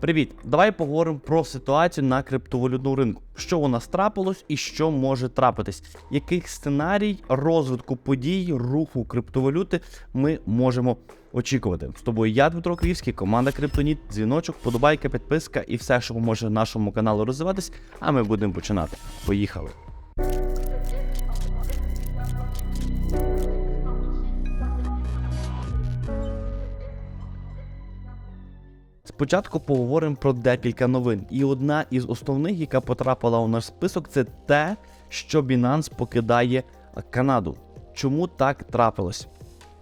Привіт! Давай поговоримо про ситуацію на криптовалютному ринку. Що у нас трапилось і що може трапитись? Який сценарій розвитку подій, руху криптовалюти ми можемо очікувати? З тобою я, Дмитро Київський, команда Криптоніт, дзвіночок, подобайка, підписка і все, що поможе нашому каналу розвиватись. А ми будемо починати. Поїхали! Спочатку поговоримо про декілька новин. І одна із основних, яка потрапила у наш список, це те, що Binance покидає Канаду. Чому так трапилось?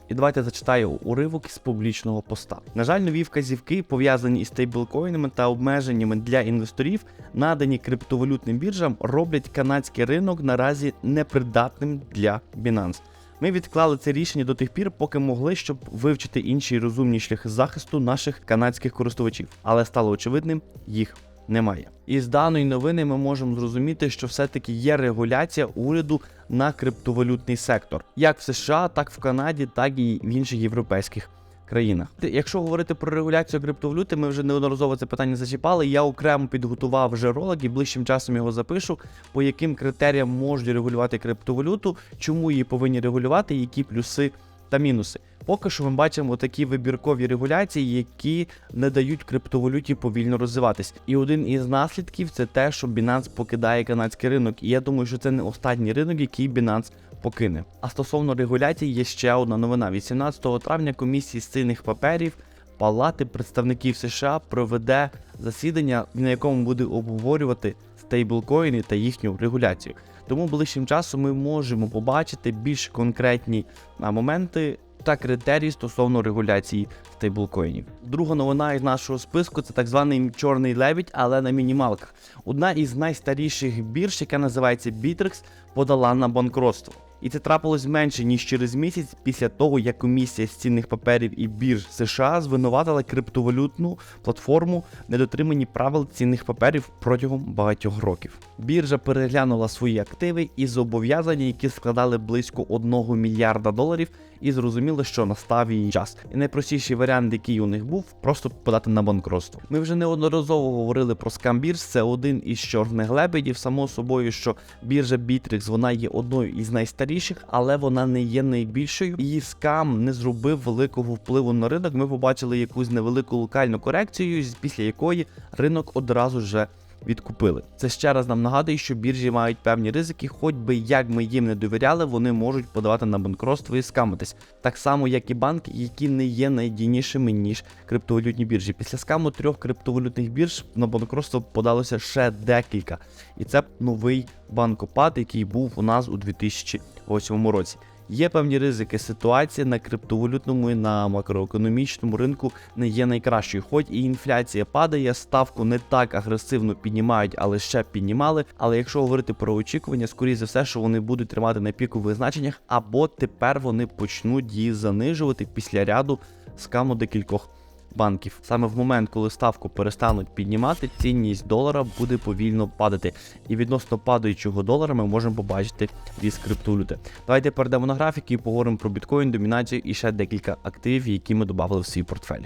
І давайте зачитаю уривок із публічного поста. На жаль, нові вказівки, пов'язані із стейблкоїнами та обмеженнями для інвесторів, надані криптовалютним біржам, роблять канадський ринок наразі непридатним для Binance. Ми відклали це рішення до тих пір, поки могли, щоб вивчити інші розумні шляхи захисту наших канадських користувачів, але стало очевидним, їх немає. І з даної новини ми можемо зрозуміти, що все-таки є регуляція уряду на криптовалютний сектор, як в США, так в Канаді, так і в інших європейських країнах. Якщо говорити про регуляцію криптовалюти, ми вже неодноразово це питання зачіпали. Я окремо підготував вже ролик і ближчим часом його запишу, по яким критеріям можуть регулювати криптовалюту, чому її повинні регулювати, які плюси та мінуси. Поки що ми бачимо такі вибіркові регуляції, які не дають криптовалюті повільно розвиватись. І один із наслідків це те, що Binance покидає канадський ринок. І я думаю, що це не останній ринок, який Binance покине. А стосовно регуляції є ще одна новина: 18 травня комісії з цінних паперів Палати представників США проведе засідання, на якому буде обговорювати стейблкоїни та їхню регуляцію. Тому ближчим часом ми можемо побачити більш конкретні моменти та критерії стосовно регуляції стейблкоїнів. Друга новина із нашого списку це так званий чорний лебідь, але на мінімалках. Одна із найстаріших бірж, яка називається Bittrex, подала на банкротство. І це трапилось менше ніж через місяць після того, як комісія з цінних паперів і бірж США звинуватила криптовалютну платформу в недотриманні правил цінних паперів протягом багатьох років. Біржа переглянула свої активи і зобов'язання, які складали близько 1 мільярда доларів, і зрозуміло, що настав її час. І найпростіший варіант, який у них був, просто подати на банкротство. Ми вже неодноразово говорили про скам бірж. Це один із чорних лебедів. Само собою, що біржа Bittrex, вона є одною із найстаріших, але вона не є найбільшою. Її скам не зробив великого впливу на ринок. Ми побачили якусь невелику локальну корекцію, після якої ринок одразу вже відкупили. Це ще раз нам нагадує, що біржі мають певні ризики, хоч би як ми їм не довіряли, вони можуть подавати на банкротство і скамитись. Так само, як і банки, які не є найдійнішими ніж криптовалютні біржі. Після скаму трьох криптовалютних бірж на банкротство подалося ще декілька. І це новий банкопад, який був у нас у 2008 році. Є певні ризики. Ситуація на криптовалютному і на макроекономічному ринку не є найкращою. Хоч і інфляція падає, ставку не так агресивно піднімають, але ще піднімали. Але якщо говорити про очікування, скоріше за все, що вони будуть тримати на пікових значеннях, або тепер вони почнуть її занижувати після ряду скаму декількох банків. Саме в момент, коли ставку перестануть піднімати, цінність долара буде повільно падати. І відносно падаючого долара ми можемо побачити ріст криптовалюти. Давайте перейдемо на графіки і поговоримо про біткоін, домінацію і ще декілька активів, які ми додали в свій портфель.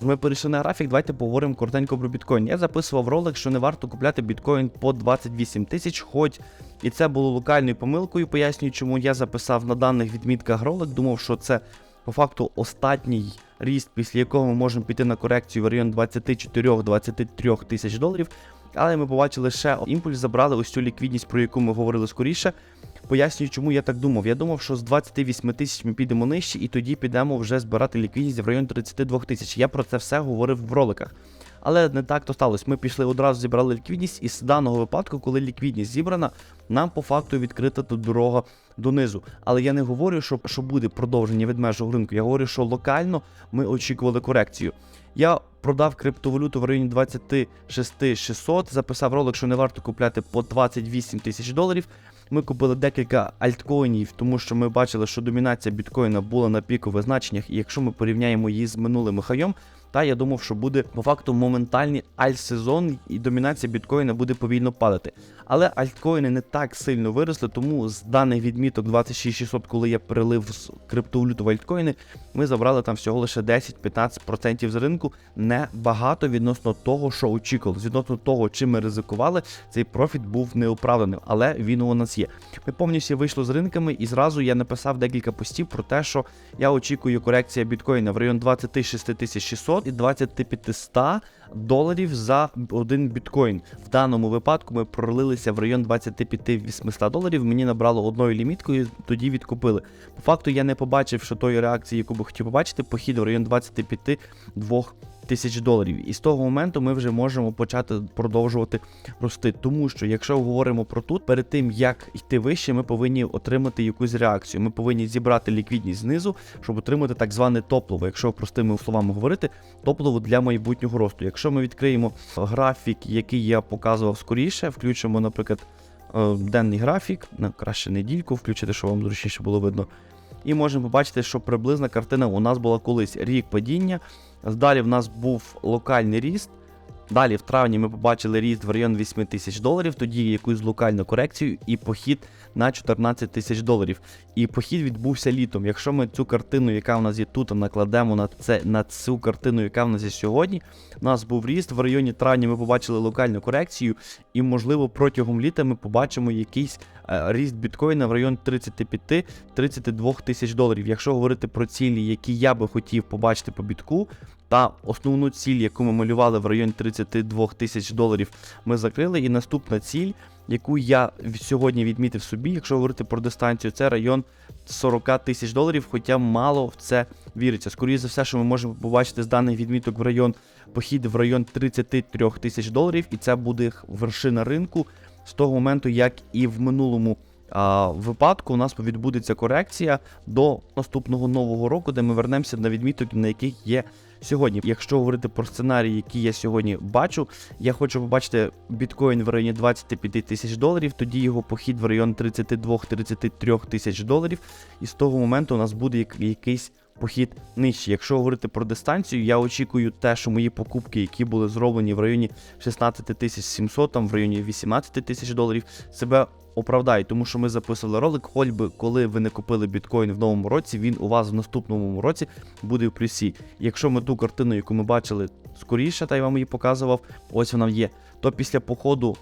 Ми перейшли на графік, давайте поговоримо коротенько про біткоін. Я записував ролик, що не варто купляти біткоін по 28 тисяч, хоч і це було локальною помилкою. Пояснюю, чому я записав на даних відмітках ролик. Думав, що це по факту останній ріст, після якого ми можемо піти на корекцію в район 24-23 тисяч доларів. Але ми побачили ще імпульс, забрали ось цю ліквідність, про яку ми говорили скоріше. Пояснюю, чому я так думав. Я думав, що з 28 тисяч ми підемо нижче, і тоді підемо вже збирати ліквідність в район 32 тисяч. Я про це все говорив в роликах. Але не так то сталося. Ми пішли одразу зібрали ліквідність, і з даного випадку, коли ліквідність зібрана, нам по факту відкрита дорога донизу. Але я не говорю, що, що буде продовження від межого ринку. Я говорю, що локально ми очікували корекцію. Я продав криптовалюту в районі 26 600, записав ролик, що не варто купляти по 28 тисяч доларів. Ми купили декілька альткоїнів, тому що ми бачили, що домінація біткоїна була на пікових значеннях, і якщо ми порівняємо її з минулим хаєм, Та я думав, що буде по факту моментальний альт-сезон і домінація біткоїна буде повільно падати. Але альткоїни не так сильно виросли, тому з даних відміток 26600, коли я перелив з криптовалюту в альткоїни, ми забрали там всього лише 10-15% з ринку. Не багато відносно того, що очікували. Відносно того, чим ми ризикували, цей профіт був неоправданим, але він у нас є. Ми повністю вийшли з ринками, і зразу я написав декілька постів про те, що я очікую корекція біткоїна в район 26 600 і 2500 доларів за один біткоін. В даному випадку ми пролилися в район 25-800 доларів. Мені набрало одною ліміткою, тоді відкупили. По факту я не побачив, що тої реакції, яку би хотів побачити, похід в район 25 2 тисяч доларів. І з того моменту ми вже можемо почати продовжувати рости. Тому що, якщо говоримо про тут, перед тим як йти вище, ми повинні отримати якусь реакцію. Ми повинні зібрати ліквідність знизу, щоб отримати так зване топливо. Якщо простими словами говорити, топливо для майбутнього росту. Якщо ми відкриємо графік, який я показував скоріше, включимо, наприклад, е, денний графік, ну, краще недільку, включити, щоб вам зручніше було видно. І можемо побачити, що приблизна картина у нас була колись рік падіння. Далі в нас був локальний ріст. Далі в травні ми побачили ріст в район 8 тисяч доларів, тоді якусь локальну корекцію і похід на 14 тисяч доларів. І похід відбувся літом. Якщо ми цю картину, яка в нас є тут, накладемо на це на цю картину, яка в нас є сьогодні, у нас був ріст в районі травня. Ми побачили локальну корекцію, і можливо протягом літа ми побачимо якийсь е, ріст біткоїна в район 35-32 тисяч доларів. Якщо говорити про цілі, які я би хотів побачити по бітку, та основну ціль, яку ми малювали в районі 32 тисяч доларів, ми закрили. І наступна ціль, яку я сьогодні відмітив собі, якщо говорити про дистанцію, це район 40 тисяч доларів, хоча мало в це віриться. Скоріше за все, що ми можемо побачити з даних відміток в район похід в район 33 тисяч доларів, і це буде вершина ринку з того моменту, як і в минулому. Випадку у нас відбудеться корекція до наступного нового року, де ми вернемося на відміток, на яких є сьогодні. Якщо говорити про сценарій, який я сьогодні бачу, я хочу побачити біткоін в районі 25 тисяч доларів, тоді його похід в район 32-33 тисяч доларів, і з того моменту у нас буде як- якийсь похід нижче. Якщо говорити про дистанцію, я очікую те, що мої покупки, які були зроблені в районі 16 тисяч 700, там в районі 18 тисяч доларів, себе оправдають, тому що ми записували ролик, хоч би коли ви не купили біткоін в новому році, він у вас в наступному році буде в плюсі. Якщо ми ту картину, яку ми бачили скоріше, та я вам її показував, ось вона є, то після походу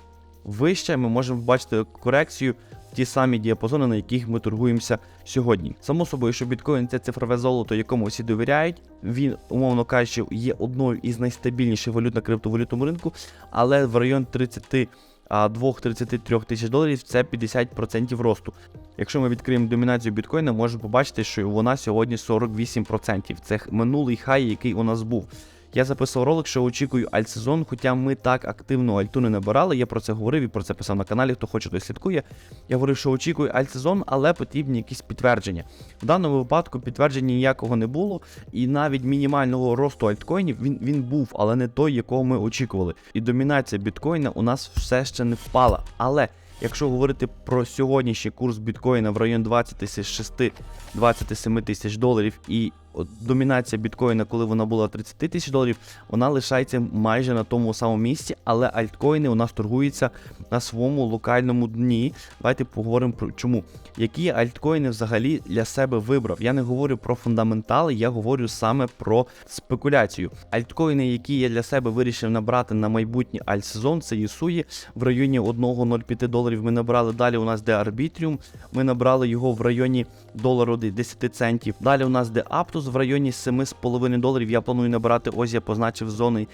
вище ми можемо бачити корекцію ті самі діапазони, на яких ми торгуємося сьогодні. Само собою, що біткоін це цифрове золото, якому всі довіряють. Він, умовно кажучи, є одною із найстабільніших валют на криптовалютному ринку, але в район 30 2-33 тисяч доларів це 50% росту. Якщо ми відкриємо домінацію біткоїна, можемо побачити, що вона сьогодні 48%. Це минулий хай, який у нас був. Я записав ролик, що очікую альтсезон, хоча ми так активно альту не набирали. Я про це говорив і про це писав на каналі. Хто хоче, той слідкує. Я говорив, що очікую альтсезон, але потрібні якісь підтвердження. В даному випадку підтвердження ніякого не було, і навіть мінімального росту альткоїнів він, він був, але не той, якого ми очікували. І домінація біткоїна у нас все ще не впала. Але якщо говорити про сьогоднішній курс біткоїна в район 26-27 тисяч доларів і домінація біткоїна, коли вона була 30 тисяч доларів, вона лишається майже на тому самому місці, але альткоїни у нас торгуються на своєму локальному дні. Давайте поговоримо про чому. Які альткоїни взагалі для себе вибрав. Я не говорю про фундаментали, я говорю саме про спекуляцію. Альткоїни, які я для себе вирішив набрати на майбутній альтсезон, це Ісуї в районі 1,05 доларів. Ми набрали далі. У нас де Арбітріум. Ми набрали його в районі долару 10 центів. Далі у нас де Аптус в районі 7,5 доларів. Я планую набирати. Ось я позначив зони,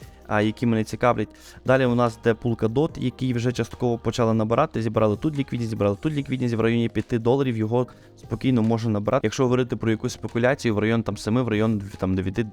які мене цікавлять. Далі у нас де Polkadot, який вже частково почали набирати. Зібрали тут ліквідність, зібрали тут ліквідність в районі 5 доларів. Його спокійно можна набрати. Якщо говорити про якусь спекуляцію, в район там 7, в район там 9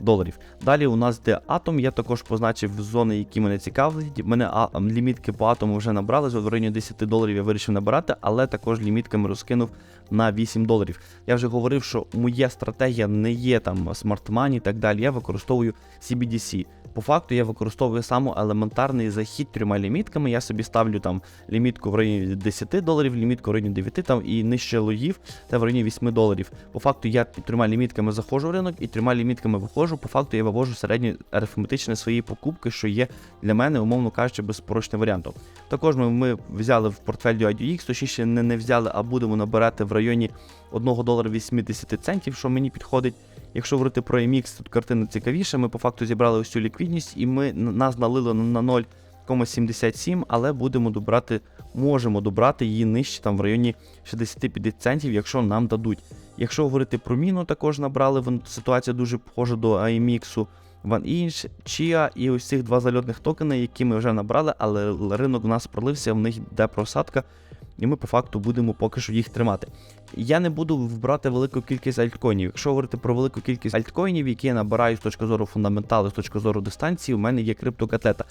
доларів. Далі у нас де атом, я також позначив зони, які мене цікавлять. Мене а, лімітки по атому вже набрали, в районі 10 доларів я вирішив набирати, але також лімітками розкинув на 8 доларів. Я вже говорив, що моя стратегія не є там Money і так далі. Я використовую CBDC. По факту я використовую саме елементарний захід трьома лімітками. Я собі ставлю там лімітку в районі 10 доларів, лімітку в районі 9 там і нижче лоїв це в районі 8 доларів. По факту я трьома лімітками заходжу в ринок і трьома лімітками виходжу. Вивожу, по факту я вивожу середні арифметичні свої покупки, що є для мене, умовно кажучи, безпорочним варіантом. Також ми, ми взяли в портфель UIDX, точніше не, не взяли, а будемо набирати в районі 1 долара 80 центів, що мені підходить. Якщо говорити про MX, тут картина цікавіша. Ми по факту зібрали цю ліквідність, і ми нас налили на 0,77, але будемо добрати, можемо добрати її нижче там в районі 65 центів, якщо нам дадуть. Якщо говорити про міну, також набрали ситуація дуже схожа до AMX, OneInch, Chia і ось цих два зальотних токени, які ми вже набрали, але ринок у нас пролився, в них йде просадка, і ми по факту будемо поки що їх тримати. Я не буду вбрати велику кількість альткоїнів. Якщо говорити про велику кількість альткоїнів, які я набираю з точки зору фундаменталу, з точки зору дистанції, у мене є криптокатета.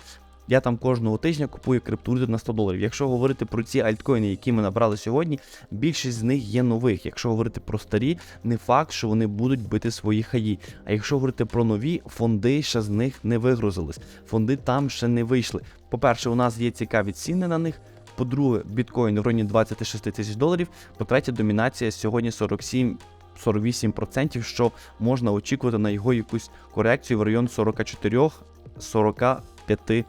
Я там кожного тижня купую криптурити на 100 доларів. Якщо говорити про ці альткоїни, які ми набрали сьогодні, більшість з них є нових. Якщо говорити про старі, не факт, що вони будуть бити свої хаї. А якщо говорити про нові, фонди ще з них не вигрузились. Фонди там ще не вийшли. По-перше, у нас є цікаві ціни на них. По-друге, біткоін в районі 26 тисяч доларів. По-третє, домінація сьогодні 47 48%, що можна очікувати на його якусь корекцію в район 44-45%.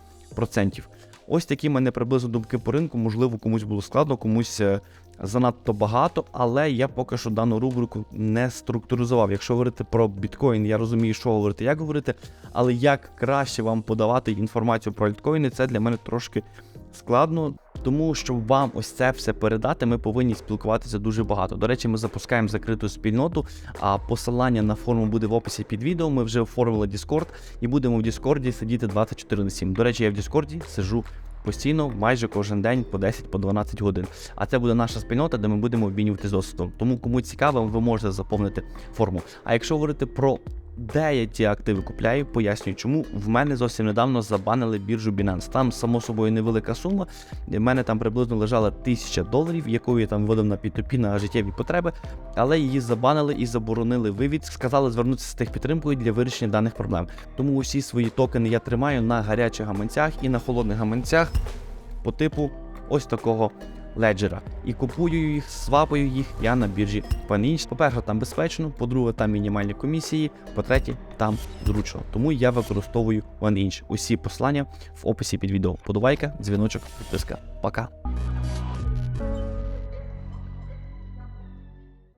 Ось такі мене приблизно думки по ринку. Можливо, комусь було складно, комусь е, занадто багато, але я поки що дану рубрику не структуризував. Якщо говорити про біткоін, я розумію, що говорити, як говорити, але як краще вам подавати інформацію про альткоїни, це для мене трошки складно. Тому щоб вам ось це все передати, ми повинні спілкуватися дуже багато. До речі, ми запускаємо закриту спільноту. А посилання на форму буде в описі під відео. Ми вже оформили Discord і будемо в Discord сидіти 24 на 7. До речі, я в Discord сиджу постійно, майже кожен день по 10-12 годин. А це буде наша спільнота, де ми будемо обмінюватися досвідом. Тому кому цікаво, ви можете заповнити форму. А якщо говорити про де я ті активи купляю, пояснюю, чому в мене зовсім недавно забанили біржу Binance. Там, само собою, невелика сума. В мене там приблизно лежала тисяча доларів, яку я там вводив на P2P на життєві потреби, але її забанили і заборонили вивід. Сказали звернутися з техпідтримкою для вирішення даних проблем. Тому усі свої токени я тримаю на гарячих гаманцях і на холодних гаманцях по типу ось такого леджера. І купую їх, свапаю їх я на біржі Paninch. По-перше, там безпечно, по-друге, там мінімальні комісії, по-третє, там зручно. Тому я використовую OneInch. Усі послання в описі під відео. Подобайка, дзвіночок, підписка. Пока.